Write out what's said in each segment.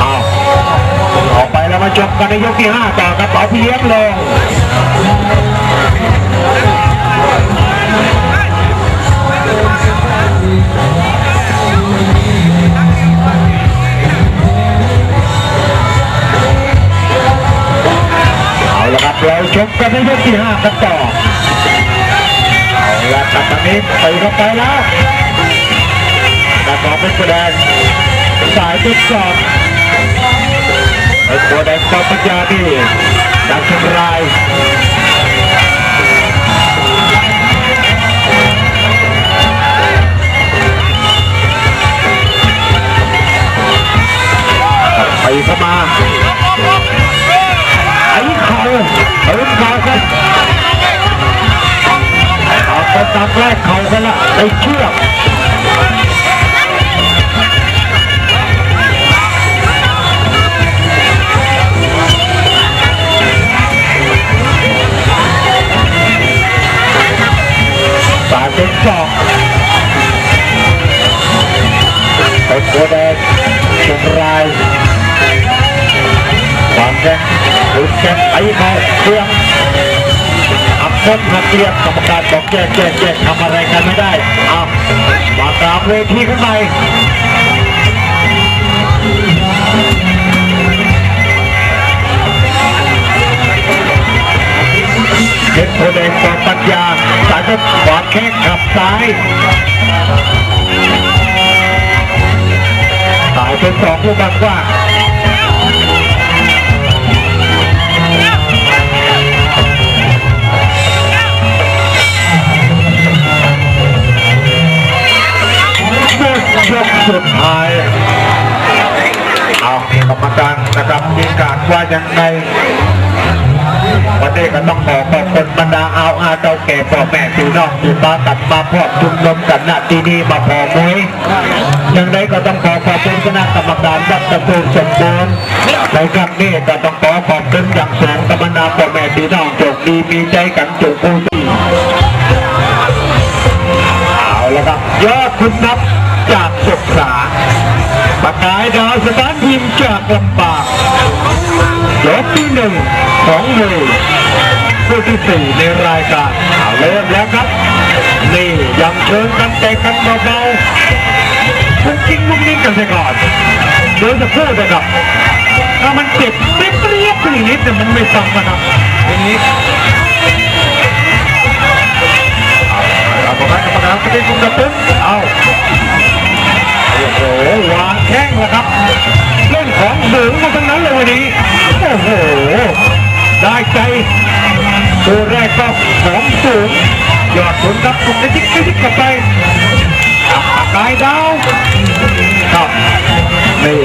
เอาออกไปแล้วมาจบกันในยกที่ห้าต่อกับเป๋าพี่เลี้ยงลงเอาละครับเราชมกันในยกที่ห้ากันต่อเอาละตัดตอนนี้ไปเข้าไปแล้วตัดต่อเป็นแสดง สายทดสอบไอ้ตัวแดงปอมปัญญานี่จากเชียงรายไปเข้ามาไอ้ขาเอิ้นเขาครับเอาไปตามแรกเขากันละไอ้เชือกาเป็นสองไปโคแดงเชียงรายความแข็งรุนแข็งไอ้เขาเครื่องอับพ้นหักเรียบกรรมการบอกแยกแยกแยกทำอะไรกันไม่ได้เอามากราบเวทีข้างในเพชรโพแดงกองปัญญา สายก็ขวาแข้งขับซ้ายสายเป็นสองลูกบอลกว่างหมดยกสุดท้ายเอากรรมการนะครับมีการว่ายังไง วันนี้ก็ต้องขอขอบคุณบรรดาเอาอาเจ้าแก่พ่อแม่พี่น้องที่มาตัดมาพร้อมชุมนุมกันณที่นี่มาพอมวยยังไงก็ต้องขอขอบคุณคณะกรรมการวัดตะพูสมบูรณ์ในครั้งนี้ก็ต้องขอขอบคุณอย่างสูงกับบรรดาพ่อแม่พี่น้องโชคดีมีใจกันจุกผู้ที่เอาละครับยอดคุณนับจากศึกษาปากกายดาวสตาร์ทีมจากลำปางยกที่หนึ่ง ของมือผู้ที่สี่ในรายการเอาเริ่มแล้วครับ นี่ยังเชิญกันแต่กันเบาๆพุ่งกิ้งมุ้งนิ่งกันไปก่อนโดยจะพูดนะครับถ้ามันเจ็บเปรี้ยบๆขึ้นอีกนิดแต่มันไม่ฟังนะครับอย่างนี้เอาประมาณกรรมการก็ได้คุมกระตุ้ ผลครับคุมได้จิ๊กจิ๊กกลับไปกายดาวครับนี่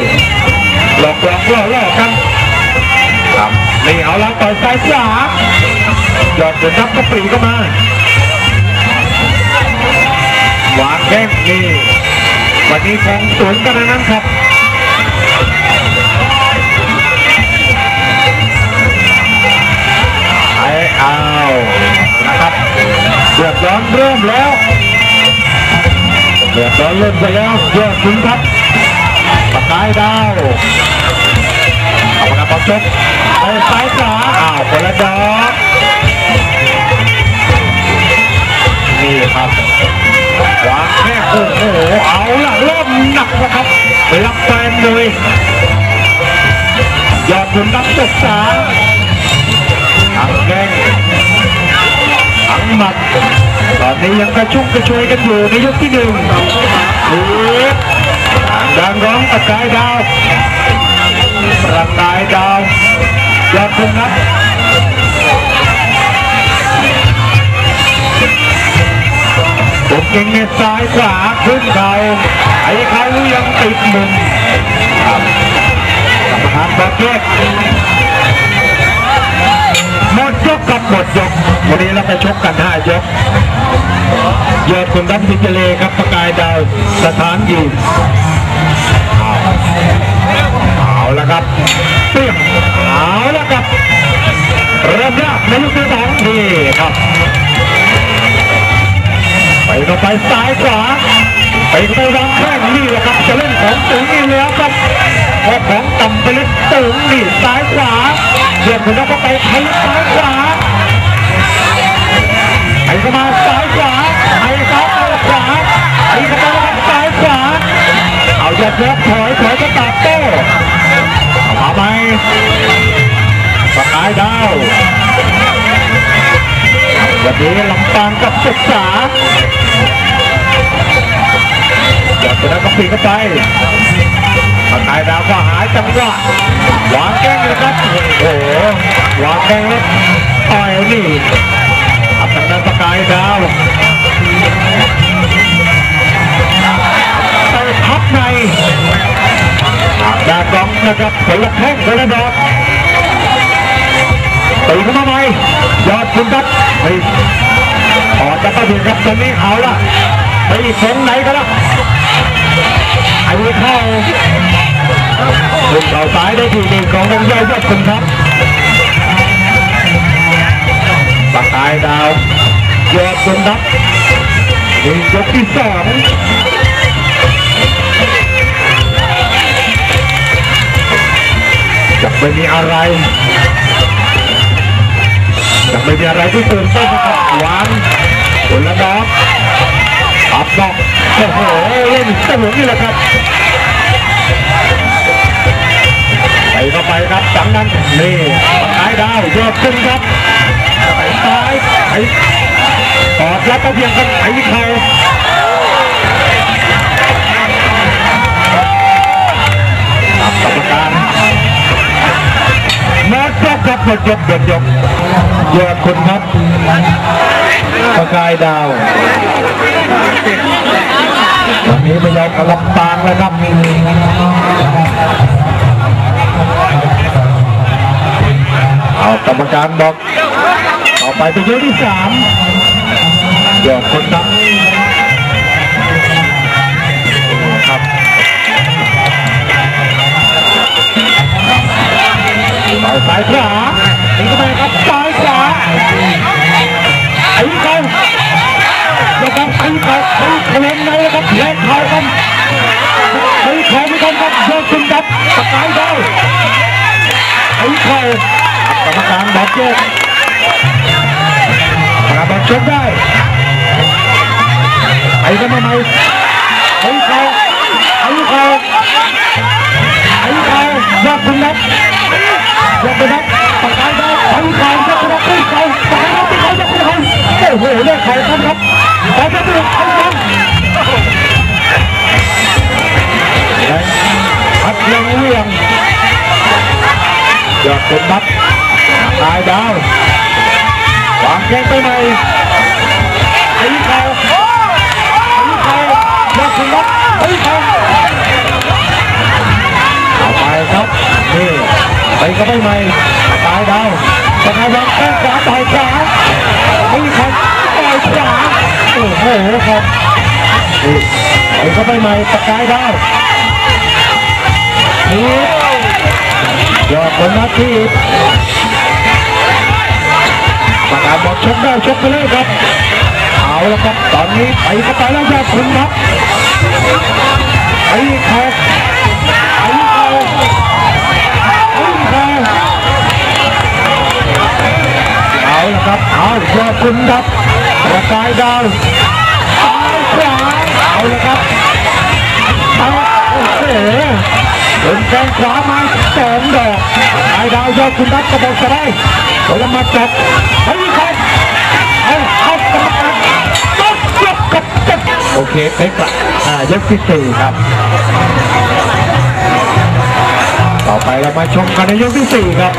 หลอกหลอกล่อล่อกันครับนี่เอาละต่อยซ้ายขวายอดผลครับก็ปรีเข้ามาวางแข้งนี่วันนี้ของสูงกันนั้นครับ ร้อนเริ่มแล้วเดือดร้อนเริ่มไปแล้วยอดคุณครับปากายดาวเอาปากกาปักชกไปซ้ายขวาอ้าวคนละดอกนี่ครับวางแค่โอ้โหเอาละเริ่มหนักแล้วครับรับแฟนเลยยอดทุนรับศึกษา นี้ยังกระชุ่มกระชวยกันอยู่ในยกที่หนึ่งดังร้องประกายดาวประกายดาวยอดทุนรับผมเก่งในซ้ายขวาขึ้นเขาไอ้เขายังติดมุมครับกรรมการบอกแยกหมดยกกับหมดยกวันนี้เราไปชกกันห้ายก ยอดคุณรับสิเจเลครับประกายดาวสถานยิงเอาเอาละครับเปรี้ยงเอาละครับเริ่มแรกในยกที่สองนี่ครับ ไปก็ไปซ้ายขวาไปไปวางแข้งนี่แหละครับจะเล่นของตึงนี่แล้วครับพอของต่ำไปเล่นตึงนี่ซ้ายขวาเดือดคนนั้นก็ไปไทยซ้ายขวาไอ้ก็มาซ้าย ไอ้ก็มาซ้ายขวาเอาจะเลิกถอยถอยก็ตัดโต้เอาไหมสกายดาววันนี้ลำปางกับศึกษาจากนั้นก็ปีนเข้าไปสกายดาวก็หายจังหวะวางแก้งเลยครับโอ้โหวางแก้งแล้วต่อยนี่อับทางด้านสกายดาว ในอาบดองนะครับผลละแข้งผลละดอกตีเข้ามาใหม่ยอดคุณครับไปออกจากประเด็นครับตอนนี้เอาละไปอีกตรงไหนกันละไอ้เข้าคุณเข่าซ้ายได้ทีหนึ่งของทางยอดยอดคุณครับปากกายดาวยอดคุณครับนี่ยกที่สอง จะไม่มีอะไรจะไม่มีอะไรที่ตื่นเต้นนะครับวางผลละดอกอับดอกโอ้โหเล่นสนุกนี่แหละครับไปเข้าไปครับจังนั้นนี่ปากกายดาวยอดขึ้นครับไปซ้ายไปกอดแล้วก็เพียงกันไอ้เข่า จบครับหมดยกยกยอดคุณครับประกายดาววันนี้ไม่ยอมเอาลำปางแล้วครับเอากรรมการบอกต่อไปเป็นยกที่สามยอดคนครับ เอาซ้ายขวาตีเข้าไปครับซ้ายขวาไอ้เขานะครับไอ้เขาไอ้เขาเล่นในนะครับแลกเขากันไอ้เขาไม่ต้องครับยกขึ้นครับสกายดาวไอ้เขากรรมการบอกยกกรรมการชกได้ไอ้ก็มาใหม่ไอ้เขาไอ้เขาไอ้เขายกขึ้นครับ ยกไปครับปากกาไดาวทางเขายกไปครับขึ้นเขาปากกาดาวที่เขายกไปเขาโอ้โหเลือกเขาครับครับขอจะดูเขาครับและพัดยังเรื่องยอดเป็นบัตตายดาววางแข้งไปไหนไอ้เขาไอ้เขายอดเป็นบัตไอ้เขา ไปก็ไม่ใหม่ตายดาวสกายวางแข้งขวาต่อยขวาไม่ครต่อยขวาโอ้โหครับนี่ไปก็ไม่ใหม่สกายดาวนี่ยอดคนนัดที่ประกาศบอกชกได้ชกไปเลยครับเอาละครับตอนนี้ไปก็ไปแล้วยอดคุณครับไอ้ครับ ครับประกายดาวเอาขวาเอาละครับเอาโอ้โหเป็นแข้งขวามาสองดอกประกายดาวยอดคุณรับกระบอกสะได้ผลมาจับเฮ้ยครับเอาเอากรรมการยกยกกับจับโอเคเป๊กละอ่ายกที่สี่ครับ ต่อไปเรามาชมกันในยกที่สี่ครับ